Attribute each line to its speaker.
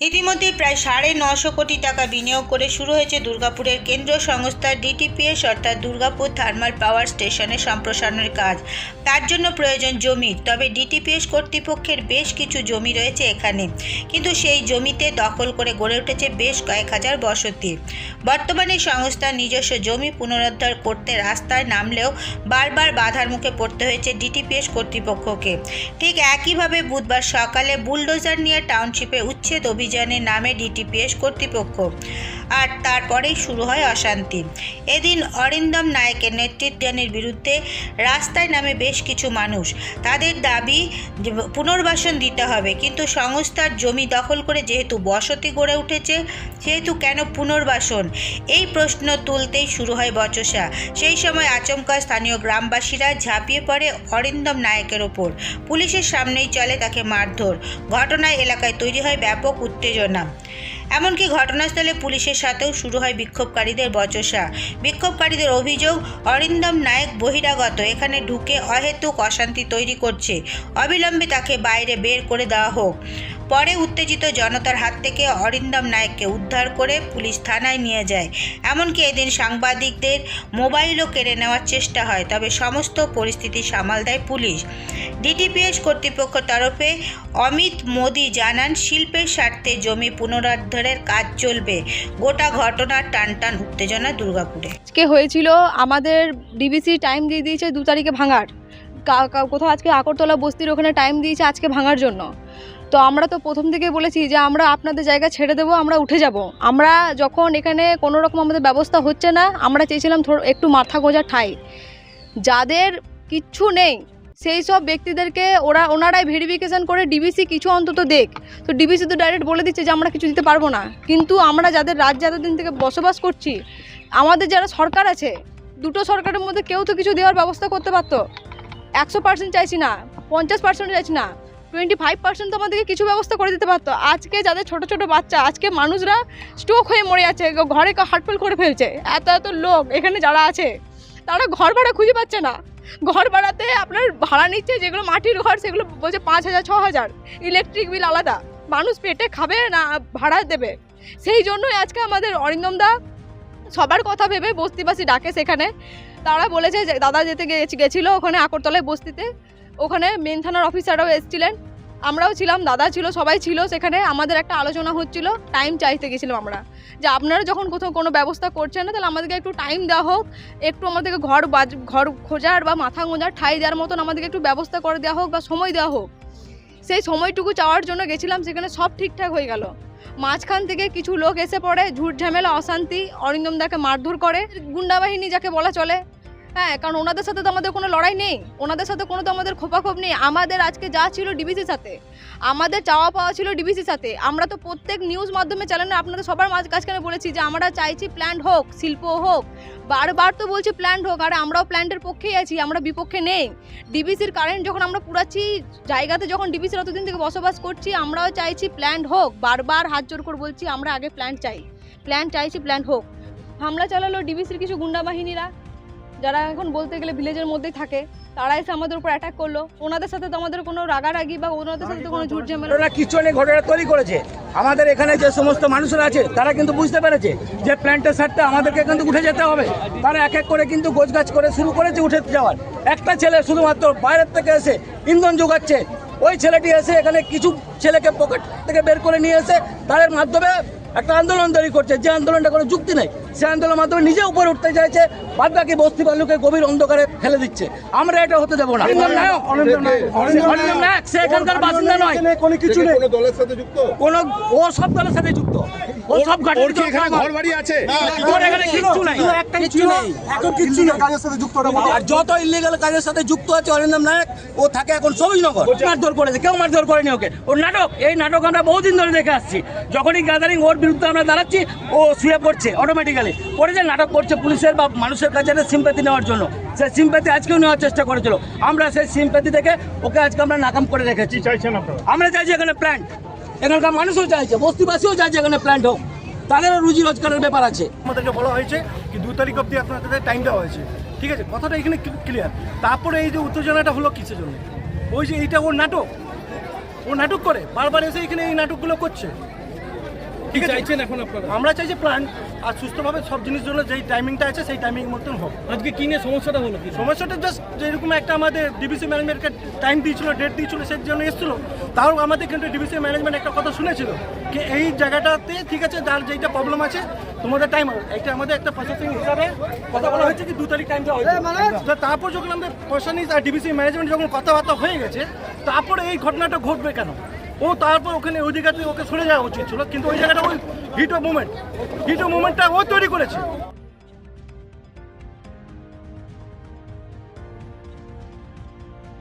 Speaker 1: ইতিমধ্যে প্রায় সাড়ে নশো কোটি টাকা বিনিয়োগ করে শুরু হয়েছে দুর্গাপুরের কেন্দ্রীয় সংস্থা ডিটিপিএস, অর্থাৎ দুর্গাপুর থার্মাল পাওয়ার স্টেশনের সম্প্রসারণের কাজ। তার জন্য প্রয়োজন জমি, তবে ডিটিপিএস কর্তৃপক্ষের বেশ কিছু জমি রয়েছে এখানে। কিন্তু সেই জমিতে দখল করে গড়ে উঠেছে বেশ কয়েক হাজার বসতি। বর্তমানে সংস্থার নিজস্ব জমি পুনরুদ্ধার করতে রাস্তায় নামলেও বারবার বাধার মুখে পড়তে হয়েছে ডিটিপিএস কর্তৃপক্ষকে। ঠিক একইভাবে বুধবার সকালে বুলডোজার নিয়ে টাউনশিপে উচ্ছেদ অভিযানের নামে ডিটিপিএস কর্তৃপক্ষ। আর তারপরেই শুরু হয় অশান্তি। এদিন অরিন্দম নায়কের নেতৃত্বানের বিরুদ্ধে রাস্তায় নামে বেশ কিছু মানুষ। তাদের দাবি পুনর্বাসন দিতে হবে। কিন্তু সংস্থার জমি দখল করে যেহেতু বসতি গড়ে উঠেছে, সেহেতু কেন পুনর্বাসন? এই প্রশ্ন তুলতেই শুরু হয় বচসা। সেই সময় আচমকা স্থানীয় গ্রামবাসীরা ঝাঁপিয়ে পড়ে অরিন্দম নায়কের ওপর। পুলিশের সামনেই চলে তাকে মারধর। ঘটনায় এলাকায় তৈরি হয় ব্যাপক উত্তেজনা। এমনকি ঘটনাস্থলে পুলিশের সাথেও শুরু হয় বিক্ষোভকারীদের বচসা। বিক্ষোভকারীদের অভিযোগ, অরিন্দম নায়ক বহিরাগত, এখানে ঢুকে অহেতুক অশান্তি তৈরি করছে। অবিলম্বে তাকে বাইরে বের করে দেওয়া হোক। পরে উত্তেজিত জনতার হাত থেকে অরিন্দম নায়ককে উদ্ধার করে পুলিশ থানায় নিয়ে যায়। এমনকি এদিন সাংবাদিকদের মোবাইলও কেড়ে নেওয়ার চেষ্টা হয়, তবে সমস্ত পরিস্থিতি সামাল দেয় পুলিশ। ডিটিপিএস কর্তৃপক্ষ তরফে অমিত মোদি জানান, শিল্পের স্বার্থে জমি পুনরুদ্ধারের কাজ চলবে। গোটা ঘটনার টানটান উত্তেজনা দুর্গাপুরে।
Speaker 2: আজকে হয়েছিল আমাদের ডিবিসি টাইম দিয়ে দিয়েছে দু তারিখে ভাঙার। কোথাও আজকে আকরতলা বস্তির ওখানে টাইম দিয়েছে আজকে ভাঙার জন্য। তো আমরা তো প্রথম থেকে বলেছি যে আমরা আপনাদের জায়গা ছেড়ে দেবো, আমরা উঠে যাব। আমরা যখন এখানে কোনো রকম আমাদের ব্যবস্থা হচ্ছে না, আমরা চেয়েছিলাম একটু মাথা গোঁজা ঠাই। যাদের কিচ্ছু নেই, সেই সব ব্যক্তিদেরকে ওরা ওনারাই ভেরিফিকেশন করে ডিবিসি কিছু অন্তত দেখ। তো ডিবিসি তো ডাইরেক্ট বলে দিচ্ছে যে আমরা কিছু দিতে পারব না। কিন্তু আমরা যাদের রাজ্য এতদিন থেকে বসবাস করছি, আমাদের যারা সরকার আছে, দুটো সরকারের মধ্যে কেউ তো কিছু দেওয়ার ব্যবস্থা করতে পারতো। একশো পার্সেন্ট চাইছি না, পঞ্চাশ পার্সেন্ট চাইছি না। টোয়েন্টি ফাইভ পার্সেন্ট তো আমাদেরকে কিছু ব্যবস্থা করে দিতে পারতো। আজকে যাদের ছোট ছোট বাচ্চা, আজকে মানুষরা স্ট্রোক হয়ে মরে যাচ্ছে ঘরে হার্টফেল করে ফেলছে। এত এত লোক এখানে যারা আছে, তারা ঘর ভাড়া খুঁজে পাচ্ছে না। ঘর ভাড়াতে আপনার ভাড়া নিচ্ছে যেগুলো মাটির ঘর, সেগুলো বলছে পাঁচ হাজার, ছ হাজার। ইলেকট্রিক বিল আলাদা। মানুষ পেটে খাবে না, ভাড়া দেবে। সেই জন্যই আজকে আমাদের অরিন্দম দা সবার কথা ভেবে বস্তিবাসী ডাকে সেখানে। তারা বলেছে দাদা যেতে গেছি, গেছিল ওখানে আকরতলায় বস্তিতে। ওখানে মেন থানার অফিসাররাও এসেছিলেন। আমরাও ছিলাম, দাদা ছিল, সবাই ছিল সেখানে। আমাদের একটা আলোচনা হচ্ছিল টাইম চাইতে গেছিলাম আমরা। যে আপনারা যখন কোথাও কোনো ব্যবস্থা করছেন না, তাহলে আমাদেরকে একটু টাইম দেওয়া হোক। একটু আমাদেরকে ঘর বাজ, ঘর খোঁজার বা মাথা গোঁজার ঠাই দেওয়ার মতন আমাদেরকে একটু ব্যবস্থা করে দেওয়া হোক বা সময় দেওয়া হোক। সেই সময়টুকু চাওয়ার জন্য গেছিলাম, সেখানে সব ঠিকঠাক হয়ে গেল। মাঝখান থেকে কিছু লোক এসে পড়ে ঝুট ঝামেলা অশান্তি, অরিন্দম দাকে মারধর করে। গুন্ডাবাহিনী যাকে বলা চলে হ্যাঁ কারণ ওনাদের সাথে তো আমাদের কোনো লড়াই নেই। ওনাদের সাথে কোনো তো আমাদের খোপাখোপ নেই। আমাদের আজকে যা ছিল ডিবিসির সাথে, আমাদের চাওয়া পাওয়া ছিল ডিবিসির সাথে। আমরা তো প্রত্যেক নিউজ মাধ্যমে চ্যানেলে আপনাদের সবার মাঝ কাছখানে বলেছি যে আমরা চাইছি প্ল্যান্ট হোক, শিল্প হোক। বারবার তো বলছি প্ল্যান্ট হোক, আর আমরাও প্ল্যান্টের পক্ষেই আছি, আমরা বিপক্ষে নেই। ডিবিসির কারেন্ট যখন আমরা পুরাচ্ছি, জায়গাতে যখন ডিবিসির অতদিন থেকে বসবাস করছি, আমরাও চাইছি প্ল্যান্ট হোক। বারবার হাত জোর করে বলছি, আমরা আগে প্ল্যান্ট চাই। প্ল্যান্ট চাইছি প্ল্যান্ট হোক। হামলা চালালো ডিবিসির কিছু গুন্ডা বাহিনীরা। যারা এখন বলতে গেলে ভিলেজের মধ্যেই থাকে তারা এসে আমাদের উপর অ্যাটাক করল। ওনাদের সাথে তো আমাদের কোনো রাগারাগি বা ওনাদের সাথে তো কোনো ঝুট ঝামেলা
Speaker 3: কিছু নেই ঘটনা তৈরি করেছে। আমাদের এখানে যে সমস্ত মানুষরা আছে তারা কিন্তু বুঝতে পেরেছে যে প্ল্যান্টের সাথে আমাদেরকে কিন্তু উঠে যেতে হবে। তারা এক এক করে কিন্তু গোছগাছ করে শুরু করেছে উঠে যাওয়ার। একটা ছেলে শুধুমাত্র বাইরের থেকে এসে ইন্ধন যোগাচ্ছে। ওই ছেলেটি এসে এখানে কিছু ছেলেকে পকেট থেকে বের করে নিয়ে এসে তাদের মাধ্যমে একটা আন্দোলন তৈরি করছে। যে আন্দোলনটা কোনো যুক্তি নেই। সে আন্দোলনের মাধ্যমে নিজে উপরে উঠতে চাইছে বাদ বাকি বস্তি বালুকে গভীর অন্ধকারে ফেলে দিচ্ছে। আমরা এটা হতে দেবো না। অরিন্দম নায়ক, সে এখানকার বাসিন্দা নয়।
Speaker 4: কোনো কিছু নেই। দলের সাথে যুক্ত?
Speaker 3: কোন ও সব দলের সাথে যুক্ত। ও সব
Speaker 4: ওর
Speaker 3: ঘাটের
Speaker 4: কি এখানে ঘর বাড়ি আছে?
Speaker 3: এখানে কিচ্ছু নাই।
Speaker 4: কিচ্ছু নেই। এখন কিচ্ছু নেই। কাজের সাথে যুক্ত
Speaker 3: আর যত ইলিগাল কাজের সাথে যুক্ত আছে অরিন্দম নায়ক ও থাকে এখন সবুজনগর মারধর করেছে কেউ মারধর করেনি ওকে। ওর নাটক এই নাটক আমরা বহুদিন ধরে দেখে আসছি। যখনই গ্যাদারিং ওর বিরুদ্ধে আমরা দাঁড়াচ্ছি ও শুয়ে পড়ছে অটোমেটিক্যালি পড়ে যে নাটক করছে পুলিশের বা মানুষের কাছে একটা সিম্পাতি নেওয়ার জন্য সেই সিম্পাতি আজকেও নেওয়ার চেষ্টা করেছিল। আমরা সেই সিম্পাতি থেকে ওকে আজকে আমরা নাকাম করে রেখেছি।
Speaker 4: চাইছেন আপনারা?
Speaker 3: আমরা চাইছি এখানে প্ল্যান্ট এখানকার মানুষও চাইছে বস্তিবাসীও চাইছে এখানে প্ল্যান্ট হোক। তাদেরও রুজি রোজগারের ব্যাপার আছে।
Speaker 5: আমাদেরকে বলা হয়েছে কি দু তারিখ অবধি আপনাদের টাইম দেওয়া হয়েছে। ঠিক আছে কথাটা এখানে ক্লিয়ার তারপরে এই যে উত্তেজনাটা হলো কিসের জন্য? ওই যে এইটা ওর নাটক। ও নাটক করে বারবার এসে এখানে এই নাটকগুলো করছে। ঠিক আছে? চাইছেন এখন আপনারা? আমরা চাইছি প্ল্যান আর সুস্থভাবে সব জিনিস জন্য যেই টাইমিংটা আছে সেই টাইমিং মতন হোক। আজকে কি নিয়ে সমস্যাটা হলো কি? সমস্যাটা জাস্ট যেরকম একটা আমাদের ডিবিসি ম্যানেজমেন্টকে টাইম দিয়েছিল ডেট দিয়েছিল সেই জন্য এসেছিল। তাও আমাদের কিন্তু ডিবিসি ম্যানেজমেন্ট একটা কথা শুনেছিল যে এই জায়গাটাতে ঠিক আছে যার যেইটা প্রবলেম আছে তোমাদের টাইম এটা আমাদের একটা প্রসেসিং হিসাবে কথা বলা হয়েছে কি দু তারিখ টাইম দেওয়া হয়েছে। তারপর যখন আমাদের প্রশাসনিক আর ডিবিসি ম্যানেজমেন্ট যখন কথাবার্তা হয়ে গেছে তারপরে এই ঘটনাটা ঘটবে কেন? ও তারপর ওখানে ওই জায়গাতে ওকে সরে যাওয়া উচিত ছিল, কিন্তু ওই জায়গাটা ওই heat of movement heat of মুভমেন্টটা ও তৈরি করেছে।